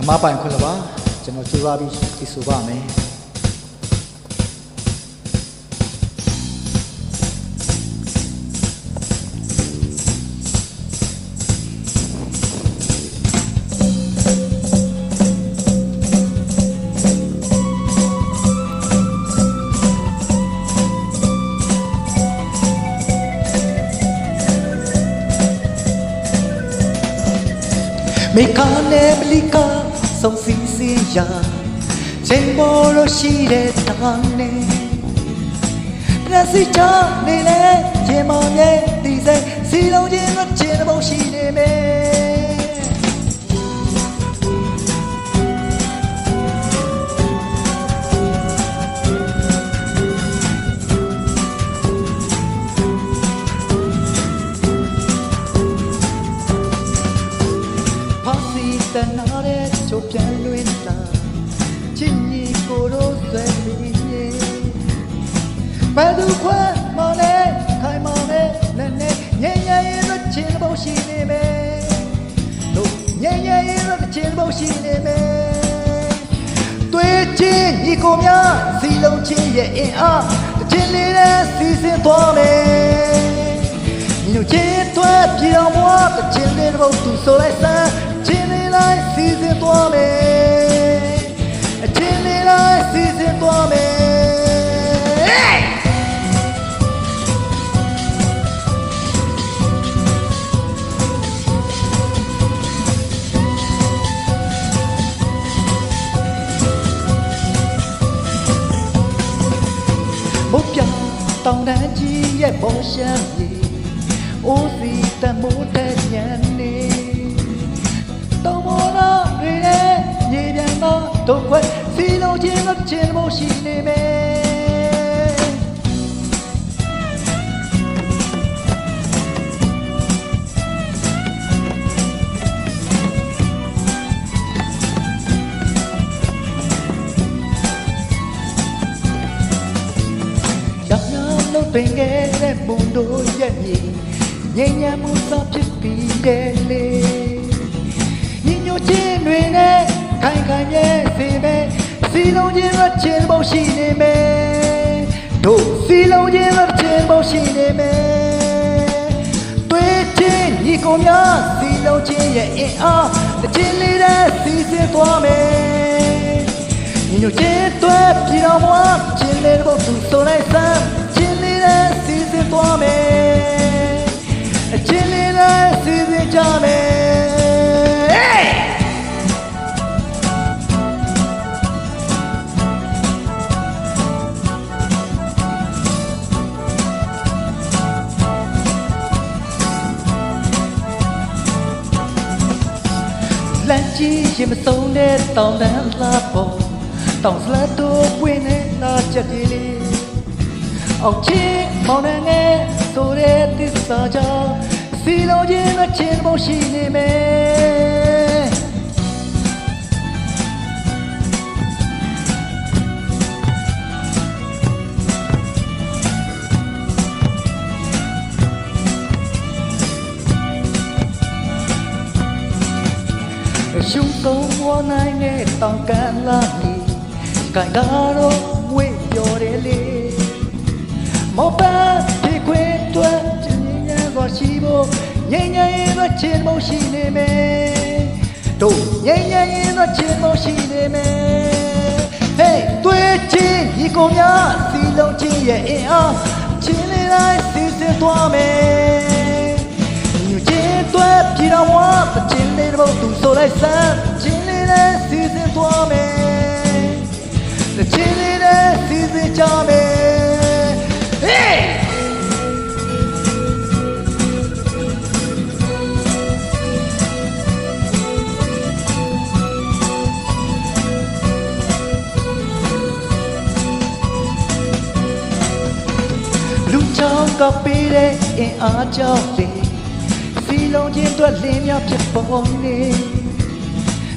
အမပိုင်ခွင့်လပါကျွန်တော်ကြိုးစားပြီးဒီဆိုပါမယ်မေကာနဲ့မလီကာ စုံစီစီယာချိန်ပေါ်လို့ရှိတဲ့တောင်းနဲ့ပြစီချနေလေချိန်မောင်ရဲ့ဒီစိတ်စီလုံးချင်းကချင်တဲ့ရှိနေမယ် ပြန်လွင်လာချစ်ကြီးကိုတို့ဆွဲပြီးဘယ်သူခွဲမော်လဲခိုင်မော်လဲနဲ့နဲ့ငြိမ်ငြိမ်ရဲ့သချင်းဘုံရှိနေမယ်တို့ငြိမ်ငြိမ်ရဲ့သချင်းဘုံရှိနေမယ်သွေးချင်းညီကိုများစီလုံးချင်းရဲ့အင်အားတချင်းလေးနဲ့စီစဉ်သွားမယ်ညို့ချင်းတွဲပြောင်းမွားတချင်းလေးတစ်ပုတ်သူဆိုလိုက်စမ်း 今天来细心多美，今天来细心多美。một chân tông đã chi em bỏ xa gì. Ô gì ta muốn ta nhà này ပေါ်နာတွေနဲ့ရေပြန်တော့ဒုက္ခစီလုံးချင်းကချင်းမို့ရှိနေမယ်ရောင်ရောင်လို့ပင်ခဲ့တဲ့မုံတို့ တွေနဲ့ခိုင်ခိုင်မြဲစေမယ်စီလုံးချင်းရချင်းဘုံရှိနေမယ်တို့စီလုံးချင်းရချင်းဘုံရှိနေမယ်တွေ့ချင်းညီကောင်များစီလုံးချင်းရဲ့အင်အားတစ်ချင်းလေးတည်းစီစစ်သွားမယ်ညီတို့ချင်းတွေ့ပြည်တော်မှာချင်းလေးဘုံသူစုံလိုက်စမ်းချင်းလေးတည်းစီစစ်သွားမယ် လမ်းကြီးရင်မဆုံးတဲ့တောင်တန်းလှပေါ်တောင်စလတ်တို့ပွင့်နေလာချက်ကြီးလေးအောင်ချင်းမောင်နှံငယ်ဆိုတဲ့သစ္စာကြောင့်စီလုံးချင်းအချင်းမို့ရှိနေမယ် ဝနိုင်နဲ့တောင်ကန်လာပြီကိုင်ကတော့ဝေ့ပြောတယ်လေမောပါဒီခွေတွတ်ကျင်းရသောရှိဖို့ငိမ့်ငိမ့်ရဲ့တော့ချင်းမရှိနေမယ်တို့ငိမ့်ငိမ့်ရဲ့တော့ချင်းမရှိနေမယ် Hey တွေ့ချင်းဒီကောင်များစီလုံးချင်းရဲ့အင်အားချင်းလေးတိုင်းစီစစ်သွားမယ်ညချင်းတွတ်ပြည်တော်ဝါပချင်းလေးတော့သူဆိုလိုက်စမ်း င်းကပေးတဲ့အင်အားကြောင့်လေစီလုံးချင်းအတွက်လင်းများဖြစ်ပေါ်နေ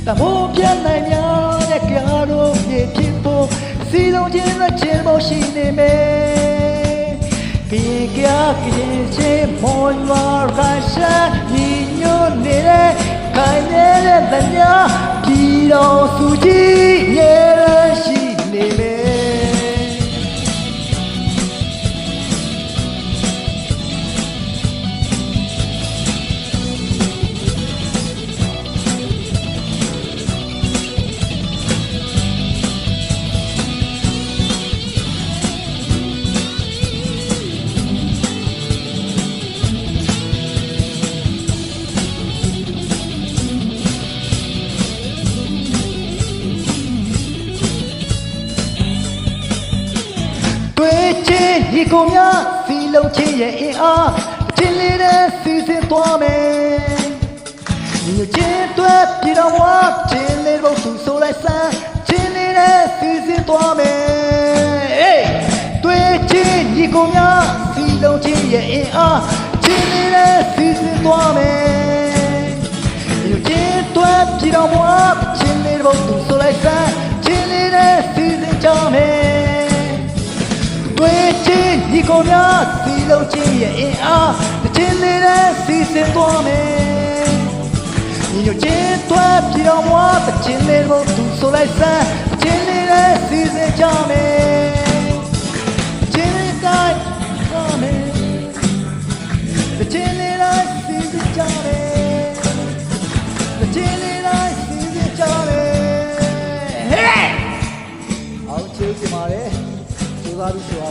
တမိုးပြတ်နိုင်များတဲ့ကြာတို့မြေဖြစ်ဖို့စီလုံးချင်းနဲ့ချင်းဖို့ရှိနေမယ်ကြေကြကြေချေမောလွာရရှာညီညွတ်နေတဲ့ခိုင်နေတဲ့လက်များပြည်တော်စုကြီး ချင်းဒီကုံများစီလုံးချင်းရဲ့အင်အားအချင်းလေးတဲ့စီစဉ်သွားမယ်ညီညွတ်ချင်းတွဲပြည်တော်ဝါချင်းလေးဘုတ်သူဆိုလိုက်စမ်းချင်းလေးတဲ့စီစဉ်သွားမယ်ဟေးတွေ့ချင်းဒီကုံများစီလုံးချင်းရဲ့အင်အားချင်းလေးတဲ့စီစဉ်သွားမယ်ညီညွတ်ချင်းတွဲပြည်တော်ဝါချင်းလေးဘုတ်သူဆိုလိုက်စမ်းချင်းလေးတဲ့စီစဉ်ကြမယ်တွေ့ချင်းဒီ ကောင်များစီလုံးချင်းရဲ့အင်အားတစ်ချင်းလေးနဲ့စီစဉ်သွားမယ်ညီညွတ်ချင်းတွဲပြည်တော်မွားတစ်ချင်းလေးကိုသူဆိုလိုက်စမ်းတစ်ချင်းလေးနဲ့စီစဉ်ကြမယ်တစ်ချင်းလေးတိုင်းသွားမယ်တစ်ချင်းလေးနဲ့စီစဉ်ကြမယ်တစ်ချင်းလေးနဲ့စီစဉ်ကြမယ်ဟေးအောင်ချေးကြပါလေစူသားပြီးဆိုတာပါအမပိုင်ခွ